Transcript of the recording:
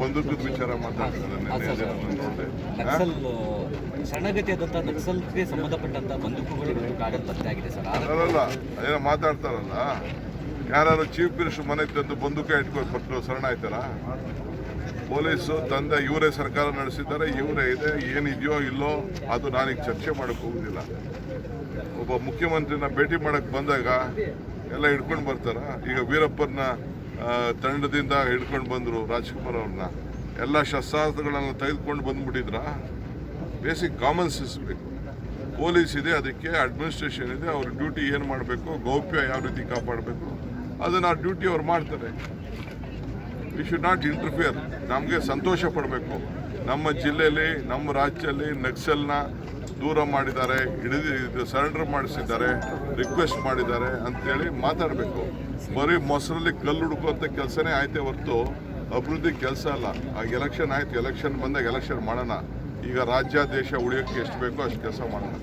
ಬಂದೂಕದ ವಿಚಾರ. ನಕ್ಸಲ್ ಶರಣಾಗತಿಯಾದಂಥ ನಕ್ಸಲ್ಗೆ ಸಂಬಂಧಪಟ್ಟಂತ ಬಂದೂಕುಗಳು ಕಾಡಲ್ಲಿ ಪತ್ತೆ ಆಗಿದೆ ಸರ್. ಮಾತಾಡ್ತಾರಲ್ಲ? ಯಾರು ಚೀಫ್ ಮಿನಿಸ್ಟರ್ ಮನೆ ತಂದು ಬಂದೂಕ ಇಟ್ಕೊಂಡು ಕೊಟ್ಟರು ಶರಣ ಆಯ್ತಾರ ಪೊಲೀಸು ತಂದೆ ಇವರೇ ಸರ್ಕಾರ ನಡೆಸಿದ್ದಾರೆ ಇವರೇ ಇದೆ ಏನಿದೆಯೋ ಇಲ್ಲೋ ಅದು ನಾನೀಗ ಚರ್ಚೆ ಮಾಡಕ್ ಹೋಗುದಿಲ್ಲ. ಒಬ್ಬ ಮುಖ್ಯಮಂತ್ರಿನ ಭೇಟಿ ಮಾಡಕ್ ಬಂದಾಗ ಎಲ್ಲ ಹಿಡ್ಕೊಂಡು ಬರ್ತಾರ? ಈಗ ವೀರಪ್ಪನ ತಂಡದಿಂದ ಹಿಡ್ಕೊಂಡು ಬಂದರು ರಾಜ್ಕುಮಾರ್ ಅವ್ರನ್ನ. ಎಲ್ಲ ಶಸ್ತ್ರಾಸ್ತ್ರಗಳನ್ನು ತೆಗೆದುಕೊಂಡು ಬಂದ್ಬಿಟ್ಟಿದ್ರ. ಬೇಸಿಕ್ ಕಾಮನ್ ಸೆನ್ಸ್ ಬೇಕು. ಪೊಲೀಸ್ ಇದೆ, ಅದಕ್ಕೆ ಅಡ್ಮಿನಿಸ್ಟ್ರೇಷನ್ ಇದೆ, ಅವ್ರ ಡ್ಯೂಟಿ ಏನು ಮಾಡಬೇಕು, ಗೌಪ್ಯ ಯಾವ ರೀತಿ ಕಾಪಾಡಬೇಕು, ಅದನ್ನು ಆ ಡ್ಯೂಟಿ ಅವ್ರು ಮಾಡ್ತಾರೆ. ವಿ ಶುಡ್ ನಾಟ್ ಇಂಟರ್ಫಿಯರ್ ನಮಗೆ ಸಂತೋಷ ಪಡಬೇಕು. ನಮ್ಮ ಜಿಲ್ಲೆಯಲ್ಲಿ, ನಮ್ಮ ರಾಜ್ಯದಲ್ಲಿ ನಕ್ಸಲ್ನ ದೂರ ಮಾಡಿದ್ದಾರೆ, ಹಿಡಿದು ಇದು ಸರೆಂಡರ್ ಮಾಡಿಸಿದ್ದಾರೆ ರಿಕ್ವೆಸ್ಟ್ ಮಾಡಿದ್ದಾರೆ ಅಂತೇಳಿ ಮಾತಾಡಬೇಕು. ಬರೀ ಮೊಸರಲ್ಲಿ ಕಲ್ಲು ಹುಡುಕುವಂಥ ಕೆಲಸನೇ ಆಯ್ತೆ ಹೊರತು ಅಭಿವೃದ್ಧಿ ಕೆಲಸ ಅಲ್ಲ. ಆಗ ಎಲೆಕ್ಷನ್ ಆಯ್ತು ಎಲೆಕ್ಷನ್ ಬಂದಾಗ ಎಲೆಕ್ಷನ್ ಮಾಡೋಣ. ಈಗ ರಾಜ್ಯ, ದೇಶ ಉಳಿಯೋಕ್ಕೆ ಎಷ್ಟು ಬೇಕೋ ಅಷ್ಟು ಕೆಲಸ ಮಾಡೋಣ.